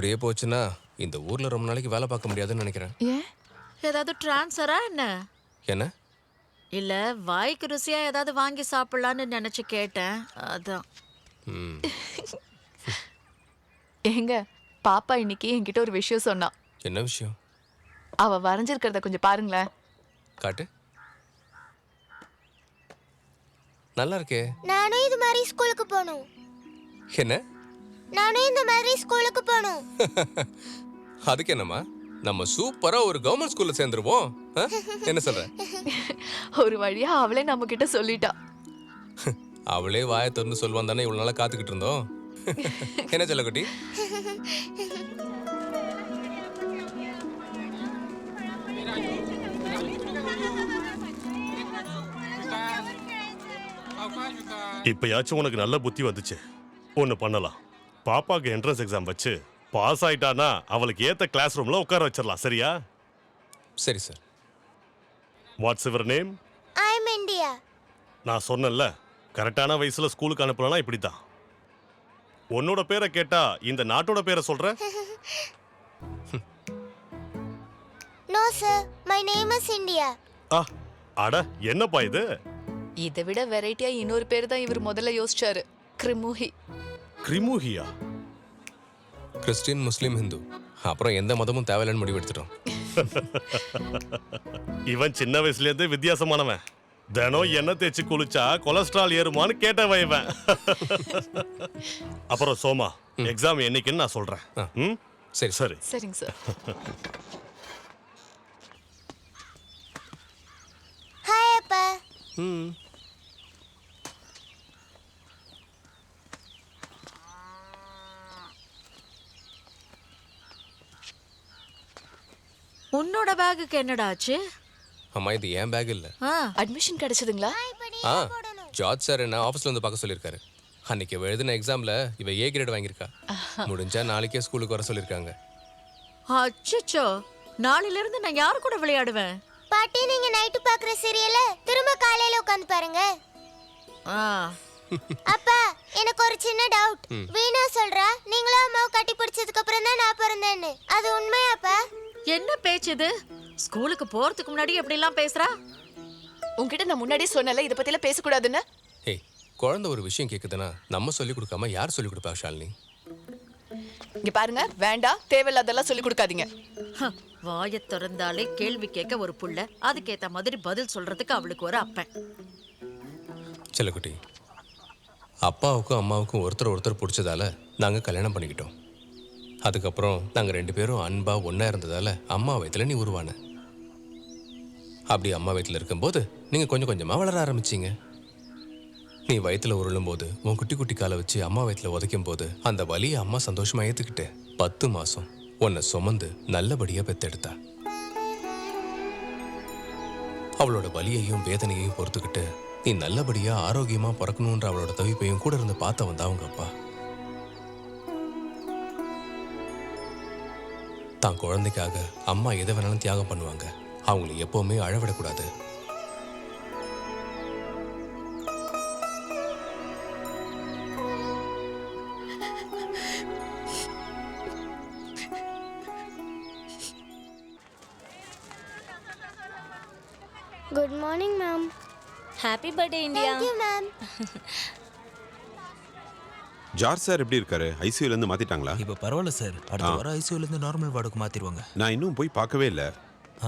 இப்படியே போச்சுன்னா இந்த ஊர்ல ரொம்ப நாளைக்கு வேலை பார்க்க முடியாதுன்னு நினைக்கிறேன். ஏன் ஏதாவது டிரான்ஸ்ஃபரா என்ன? என்ன? இல்ல வாய்க்கு ருசியா ஏதாவது வாங்கி சாப்பிடலான்னு நினைச்சு கேட்டேன். அதான். ம். ஏங்க பாப்பா இன்னைக்கு என்கிட்ட ஒரு விஷயம் சொன்னா. என்ன விஷயம்? அவ வரைஞ்சிருக்கிறத கொஞ்சம் பாருங்களேன். காட்டு. நல்லா இருக்கே. நானும் இது மாதிரி ஸ்கூலுக்கு போகணும். என்ன? நானும் இந்த மாதிரி ஸ்கூலுக்கு போகணும். அதுக்கு என்னம்மா? நம்ம சூப்பரா ஒரு கவர்மெண்ட் ஸ்கூல்ல சேர்ந்துருவோம்? என்ன சொல்ற? ஒரு வழியா அவளே நம்ம கிட்ட சொல்லிட்டா. அவளே வாயை திறந்து சொல்லுவான் தானே இவ்வளவு நாளா காத்துக்கிட்டு இருந்தோம். என்ன செல்லக்குட்டி இப்பயாச்சும் உனக்கு நல்ல புத்தி வந்துச்சு. ஒன்று பண்ணலாம். பாப்பாக்கு என்ட்ரன்ஸ் எக்ஸாம் வச்சு பாஸ் ஆயிட்டானா அவளுக்கு ஏத்த கிளாஸ் ரூம்ல உட்கார வச்சிடலாம் சரியா? சரி sir what's your name I am India நான் சொன்னேன்ல கரெக்டான வயசுல ஸ்கூலுக்கு அனுப்பலனா இப்படி தான் உன்னோட பேரை கேட்டா இந்த நாட்டோட பேரை சொல்ற? No sir my name is India ஆ அட என்னப்பா இது? இதை விட வெரைட்டியா இன்னொரு பேர் தான் இவர் முதல்ல யோசிச்சாரு. கிரிமுகி கிரிமுகியா? Christian Muslim Hindu. அப்புறம் எந்த மதமும் தேவையில்லைன்னு முடிவு எடுத்துட்டோம் இவன் சின்ன வயசுல இருந்தே வித்தியாசமானவன். தினம் எண்ணெய் தேய்ச்சி குளிச்சா கொலஸ்ட்ரால் ஏறுமான்னு கேட்டவன் இவன். அப்புறம் சோமா எக்ஸாம் என்னைக்குன்னு நான் சொல்றேன். ம்? சரி. சரி. சரிங்க சார். ஹாய் அப்பா. ம். உன்னோட பேகுக்கு என்னடா ஆச்சு அம்மா இது ஏன் பேக் இல்ல. ஆ. அட்மிஷன் கிடைச்சதுங்களா? ஆ ஜார்ஜ் சார் என்ன ஆஃபீஸ்ல வந்து பார்க்க சொல்லியிருக்காரு. அன்னைக்கு இவ எழுதின எக்ஸாம்ல இவ ஏ கிரேட் வாங்கியிருக்கா. முடிஞ்சா நாளைக்கே ஸ்கூலுக்கு வர சொல்லியிருக்காங்க. அச்சச்சோ. நாளையில இருந்து நான் யாரு கூட விளையாடுவேன்? பாட்டி நீங்க நைட்டு பாக்குற சீரியல திரும்ப காலையில உட்காந்து பாருங்க. ஆ. அப்பா எனக்கு ஒரு சின்ன டவுட் வீணா சொல்றா. நீங்களும் அம்மாவை கட்டி பிடிச்சதுக்கு அப்புறம் தான் நான் பிறந்தேன்னு. அது உண்மையாப்பா? என்ன பேச்சு இது? ஸ்கூலுக்கு போறதுக்கு முன்னாடி எப்படி எல்லாம் பேசுறா? உங்ககிட்ட நான் முன்னாடியே சொன்னல இதை பத்திலாம் பேசக்கூடாதுன்னு? ஏய் குழந்தை ஒரு விஷயம் கேக்குதுன்னா நம்ம சொல்லி கொடுக்காம யார் சொல்லி கொடுப்பா ஷாலினி? இங்க பாருங்க வேண்டாம் தேவையில்லாதெல்லாம் சொல்லி கொடுக்காதீங்க. ஹ, வாயைத் திறந்தாலே கேள்வி கேட்க ஒரு புள்ள அதுக்கேத்த மாதிரி பதில் சொல்றதுக்கு அவளுக்கு ஒரு அப்பன். செல்லக்குட்டி அப்பாவுக்கும் அம்மாவுக்கும் ஒருத்தர் ஒருத்தர் பிடிச்சதால நாங்கள் கல்யாணம் பண்ணிக்கிட்டோம். அதுக்கப்புறம் நாங்கள் ரெண்டு பேரும் அன்பாக ஒன்றா இருந்ததால் அம்மா வயத்தில் நீ உருவான. அப்படி அம்மா வயத்தில் இருக்கும்போது நீங்கள் கொஞ்சம் கொஞ்சமாக வளர ஆரம்பிச்சீங்க. நீ வயத்தில் உருளும் போது உன் குட்டி குட்டி காலை வச்சு அம்மா வயத்தில் உதைக்கும் போது அந்த வலியை அம்மா சந்தோஷமாக ஏற்றுக்கிட்டு பத்து மாதம் உன்னை சுமந்து நல்லபடியாக பெத்தெடுத்தா. அவளோட வலியையும் வேதனையையும் பொறுத்துக்கிட்டு நீ நல்லபடியாக ஆரோக்கியமாக பிறக்கணுன்ற அவளோட தவிப்பையும் கூட இருந்து பார்த்த வந்தா அவங்க அப்பா. தான் குழந்தைக்காக அம்மா எதை வேணாலும் தியாகம் பண்ணுவாங்க. அவங்களை எப்பவுமே அழவிடக்கூடாது. Good morning ma'am happy birthday India ma'am George sir எப்படி இருக்காரு? ஐசியூல இருந்து மாத்திட்டாங்களா? இப்போ பரவாயில்ல சார். அடுத்த வாரம் ஐசியூல இருந்து நார்மல் வார்டுக்கு மாத்திருவாங்க. நான் இன்னும் போய் பார்க்கவே இல்ல.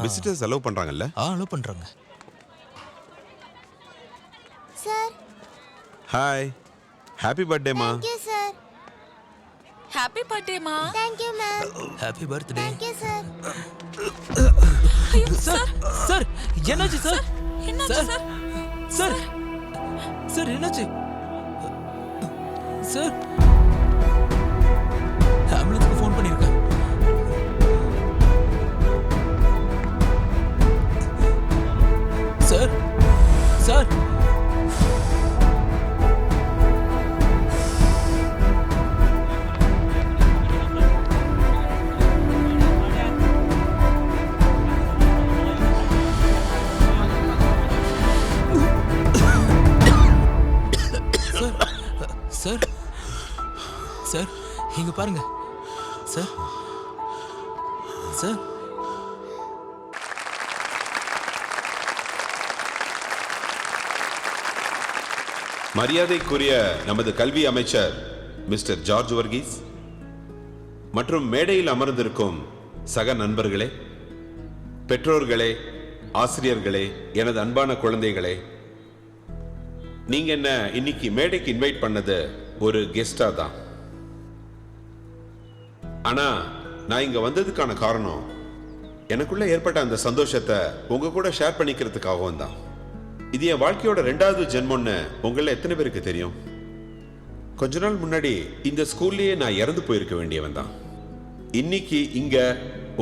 விசிட்டர்ஸ் அலோவ் பண்றாங்கல்ல? ஆ அலோவ் பண்றாங்க. சார். ஹாய் ஹாப்பி பர்த்டேமா sir happy பர்த்டேமா thank you ma'am happy birthday thank you sir sir sir என்னாச்சு சார் என்னாச்சு சார் சார் சார் என்னாச்சு? சார் ஆம்புலன்ஸுக்கு ஃபோன் பண்ணியிருக்கேன் சார் சார் இங்க பாருங்க. சார். சார். மரியாதைக்குரிய நமது கல்வி அமைச்சர் மிஸ்டர் ஜார்ஜ் வர்கீஸ் மற்றும் மேடையில் அமர்ந்திருக்கும் சக நண்பர்களே பெற்றோர்களே ஆசிரியர்களே எனது அன்பான குழந்தைகளே நீங்க என்ன இன்னைக்கு மேடைக்கு இன்வைட் பண்ணது ஒரு கெஸ்டா தான்? ஆனால் நான் இங்கே வந்ததுக்கான காரணம் எனக்குள்ளே ஏற்பட்ட அந்த சந்தோஷத்தை உங்கள் கூட ஷேர் பண்ணிக்கிறதுக்காகவும் தான். இது என் வாழ்க்கையோட ரெண்டாவது ஜென்மம்னு உங்களில் எத்தனை பேருக்கு தெரியும்? கொஞ்ச நாள் முன்னாடி இந்த ஸ்கூல்லேயே நான் இறந்து போயிருக்க வேண்டியவன் தான். இன்னைக்கு இங்கே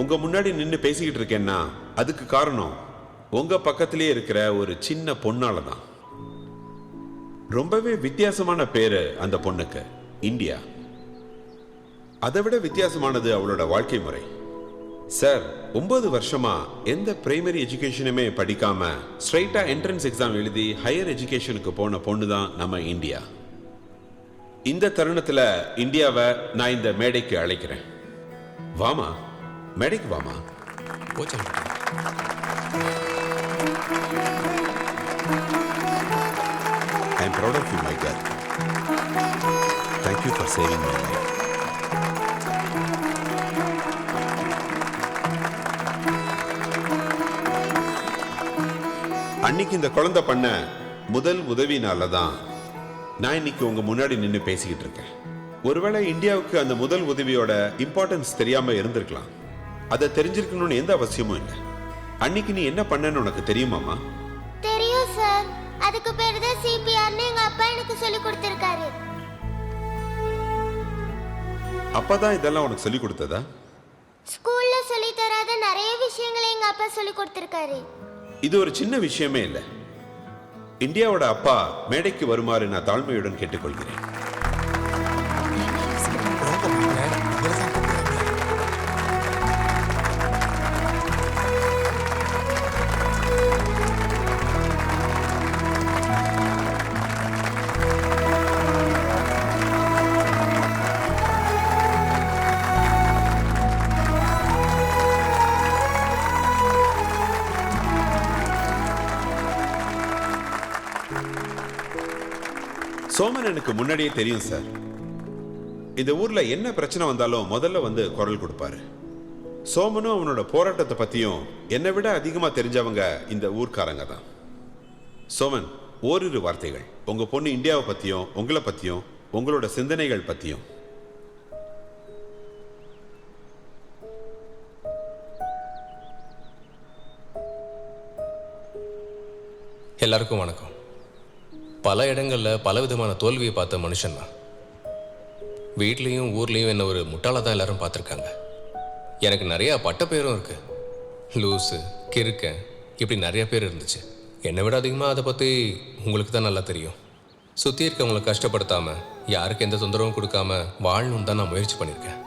உங்கள் முன்னாடி நின்று பேசிக்கிட்டு இருக்கேன்னா அதுக்கு காரணம் உங்கள் பக்கத்திலேயே இருக்கிற ஒரு சின்ன பொண்ணால தான். ரொம்பவே வித்தியாசமான பேர் அந்த பொண்ணுக்கு இந்தியா. அதை விட வித்தியாசமானது அவளோட வாழ்க்கை முறை. சார் ஒன்பது வருஷமா எந்த பிரைமரி எஜுகேஷனுமே படிக்காம ஸ்ட்ரைட்டா என்ட்ரன்ஸ் எக்ஸாம் எழுதி ஹையர் எஜுகேஷனுக்கு போன பொண்ணு தான் நம்ம இந்தியா. இந்த தருணத்துல இந்தியாவை நான் இந்த மேடைக்கு அழைக்கிறேன். வாமா? மேடைக்கு வாமா? போ I am proud of you my care thank you for saving my life அன்னைக்கு இந்த குழந்தை பண்ண முதல் உதவினால தான் நான் இன்னைக்கு உங்க முன்னாடி நின்று பேசிக்கிட்டு இருக்கேன். ஒருவேளை இந்தியாவுக்கு அந்த முதல் உதவியோட இம்பார்ட்டன்ஸ் தெரியாம இருந்திருக்கலாம். அதை தெரிஞ்சிருக்கணும்னு எந்த அவசியமும் இல்லை. அன்னைக்கு நீ என்ன பண்ணன்னு உனக்கு தெரியுமாமா தெரியும் சார் அதுக்கு பேர் தான் சிபிஆர்னு எங்க அப்பா எனக்கு சொல்லி கொடுத்திருக்காரு. அப்பதான் இதெல்லாம் உனக்கு சொல்லி கொடுத்ததா? ஸ்கூல்ல சொல்லி தராத நிறைய விஷயங்களை எங்க அப்பா சொல்லி கொடுத்திருக்காரு. இது ஒரு சின்ன விஷயமே இல்லை. இந்தியாவோட அப்பா மேடைக்கு வருமாறு நான் தாழ்மையுடன் கேட்டுக்கொள்கிறேன். சோமன் எனக்கு முன்னாடியே தெரியும் சார். இந்த ஊர்ல என்ன பிரச்சனை வந்தாலும் முதல்ல வந்து குரல் கொடுப்பாரு. சோமனும் அவனோட போராட்டத்தை பத்தியும் என்னை விட அதிகமா தெரிஞ்சவங்க இந்த ஊர்க்காரங்க தான். சோமன் ஓரிரு வார்த்தைகள். உங்க பொண்ணு இந்தியாவை பத்தியும் உங்களை பத்தியும் உங்களோட சிந்தனைகள் பத்தியும். எல்லாருக்கும் வணக்கம். பல இடங்களில் பல விதமான தோல்வியை பார்த்த மனுஷன் தான். வீட்லேயும் ஊர்லேயும் என்ன ஒரு முட்டாளாக தான் எல்லாரும் பார்த்துருக்காங்க. எனக்கு நிறையா பட்டப்பேரும் இருக்கு. லூஸு கிறுக்கன் இப்படி நிறைய பேர் இருந்துச்சு. என்னை விட அதிகமாக அதை பற்றி உங்களுக்கு தான் நல்லா தெரியும். சுற்றி இருக்கவங்களை கஷ்டப்படுத்தாமல் யாருக்கு எந்த தொந்தரவும் கொடுக்காம வாழணும்னு தான் நான் முயற்சி பண்ணியிருக்கேன்.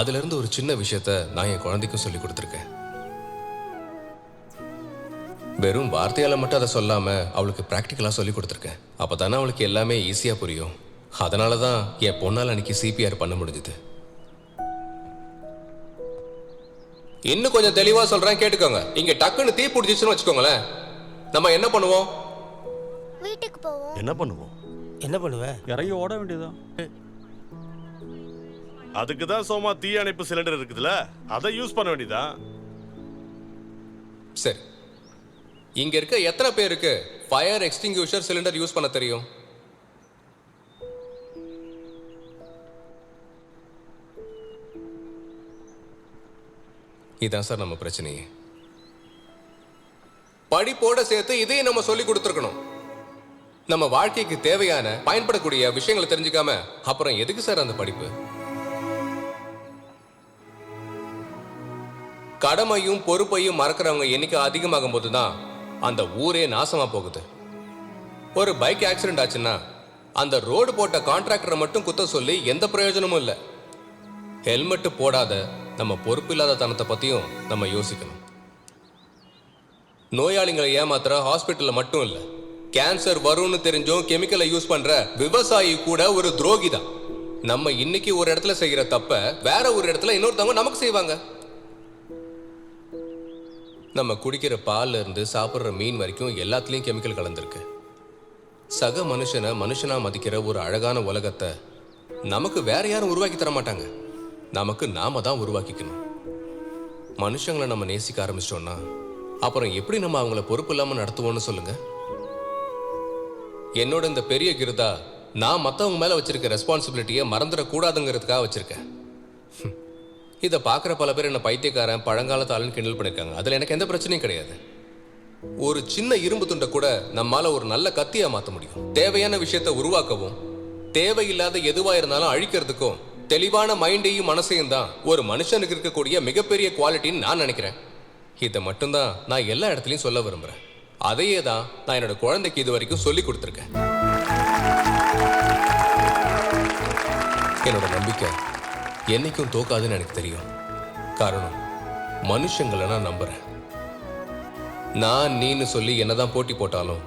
அதுலேருந்து ஒரு சின்ன விஷயத்த நான் என் குழந்தைக்கும் சொல்லி கொடுத்துருக்கேன். வெறும் வார்த்தையால மட்டும் அதை சொல்லாம அவளுக்கு ப்ராக்டிக்கலாக சொல்லி கொடுத்துருக்கேன். அப்போ தானே அவளுக்கு எல்லாமே ஈஸியாக புரியும். அதனால தான் என் பொண்ணால் அன்னைக்கு சிபிஆர் பண்ண முடிஞ்சுது. இன்னும் கொஞ்சம் தெளிவாக சொல்கிறேன் கேட்டுக்கோங்க. இங்கே டக்குன்னு தீ பிடிச்சிச்சுன்னு வச்சுக்கோங்களேன். நம்ம என்ன பண்ணுவோம்? வீட்டுக்கு போவோம். என்ன பண்ணுவோம்? என்ன பண்ணுவ? இறங்கி ஓட வேண்டியதுதான். அதுக்கு தான் சோமா தீ அணைப்பு சிலிண்டர் இருக்குதுல்ல அதை யூஸ் பண்ண வேண்டியதான் சரி. இங்க இருக்க எத்தனை பேருக்கு ஃபயர் எக்ஸ்டிங்யூஷர் சிலிண்டர் யூஸ் பண்ண தெரியும்? இதான் சார் நம்ம பிரச்சனையே. படிப்போட சேர்த்து இதையும் நம்ம சொல்லி கொடுத்துருக்கணும். நம்ம வாழ்க்கைக்கு தேவையான பயன்படக்கூடிய விஷயங்களை தெரிஞ்சுக்காம அப்புறம் எதுக்கு சார் அந்த படிப்பு? கடமையும் பொறுப்பையும் மறக்கிறவங்க எண்ணிக்கை அதிகமாகும் போது தான் அந்த ஊரே நாசமா போகுது. ஒரு பைக் ஆக்சிடென்ட் ஆச்சுன்னா அந்த ரோடு போட்ட கான்ட்ராக்டரை மட்டும் குத்த சொல்லி எந்த பிரயோஜனமும் இல்லை. ஹெல்மெட் போடாத நம்ம பொறுப்பு இல்லாத தனத்தை பத்தியும் நம்ம யோசிக்கணும். நோயாளிகளை ஏமாத்துற ஹாஸ்பிட்டல்ல மட்டும் இல்லை கேன்சர் வரும்னு தெரிஞ்சும் கெமிக்கலை யூஸ் பண்ற விவசாயி கூட ஒரு துரோகி தான் நம்ம இன்னைக்கு ஒரு இடத்துல செய்யற தப்ப வேற ஒரு இடத்துல இன்னொருத்தவங்க நமக்கு செய்வாங்க. நம்ம குடிக்கிற பால்ல இருந்து மீன் வரைக்கும் எல்லாத்துலேயும் கெமிக்கல் கலந்துருக்கு. சக மனுஷனை மனுஷனா மதிக்கிற ஒரு அழகான உலகத்தை நமக்கு வேற யாரும் உருவாக்கி தர மாட்டாங்க. நமக்கு நாம தான் உருவாக்கிக்கணும். மனுஷங்களை நம்ம நேசிக்க ஆரம்பிச்சிட்டோம்னா அப்புறம் எப்படி நம்ம அவங்கள பொறுப்பு இல்லாமல் நடத்துவோம்னு சொல்லுங்க. என்னோட இந்த பெரிய கிருதா நான் மற்றவங்க மேலே வச்சிருக்க ரெஸ்பான்சிபிலிட்டியை மறந்துடக்கூடாதுங்கிறதுக்காக வச்சிருக்கேன். இதை பார்க்குற பல பேர் என்ன பைத்தியக்காரன் பழங்காலத்து கிண்டல் பண்ணியிருக்காங்க. அதில் எனக்கு எந்த பிரச்சனையும் கிடையாது. ஒரு சின்ன இரும்பு துண்டை கூட நம்மால ஒரு நல்ல கத்தியா மாற்ற முடியும். தேவையான விஷயத்த உருவாக்கவும் தேவையில்லாத எதுவா இருந்தாலும் அழிக்கிறதுக்கும் தெளிவான மைண்டையும் மனசையும் தான் ஒரு மனுஷனுக்கு இருக்கக்கூடிய மிகப்பெரிய குவாலிட்டின்னு நான் நினைக்கிறேன். இதை மட்டும்தான் நான் எல்லா இடத்துலையும் சொல்ல விரும்புறேன். அதையே தான் நான் என்னோட குழந்தைக்கு இது வரைக்கும் சொல்லி கொடுத்துருக்கேன். என்னோட நம்பிக்கை. என்னைக்கும் தோக்காதுன்னு எனக்கு தெரியும். காரணம் மனுஷங்களை நான் நம்புறேன். நான் நீன்னு சொல்லி என்னதான் போட்டி போட்டாலும்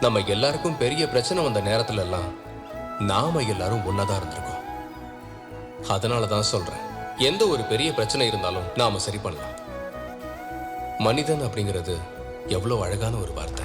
நம்ம எல்லாருக்கும் பெரிய பிரச்சனை வந்த நேரத்துல எல்லாம் நாம எல்லாரும் ஒன்னாதான் இருந்திருக்கோம். அதனால தான் சொல்றேன் எந்த ஒரு பெரிய பிரச்சனை இருந்தாலும் நாம சரி பண்ணலாம். மனிதன் அப்படிங்கிறது எவ்வளவு அழகான ஒரு வார்த்தை.